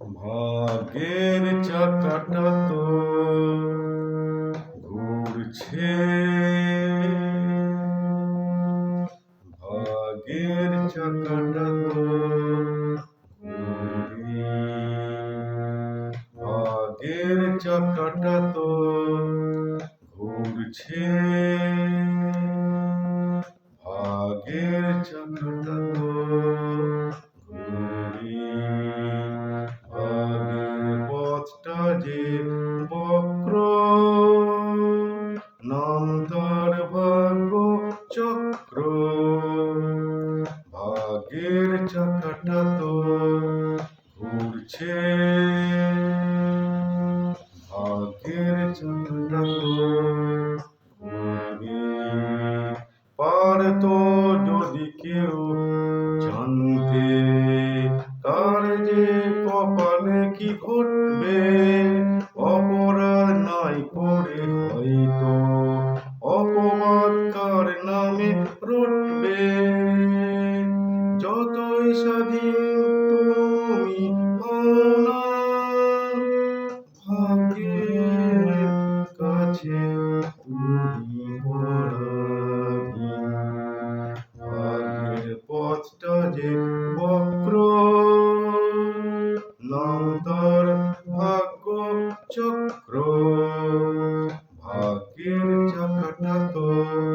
ভাগের চাকাটা তো ঘুরছে। ভাগের চাকাটা তো ভাগের চাকাটা তো ঘুরছে। ভাগের চাকাটা পথটা যে বক্র। নাম তার ভাগ্য চক্র। ভাগের চাকাটা তো ঘুরছে। ভাগের চাকাটা তো কি করবে অপরাধ নাই হয়তো। অপবাদ কার নামে রটবে? যতই স্বাধীন অন্তর ভাগ্য চক্র ভাগ্যের চাকাটা তোর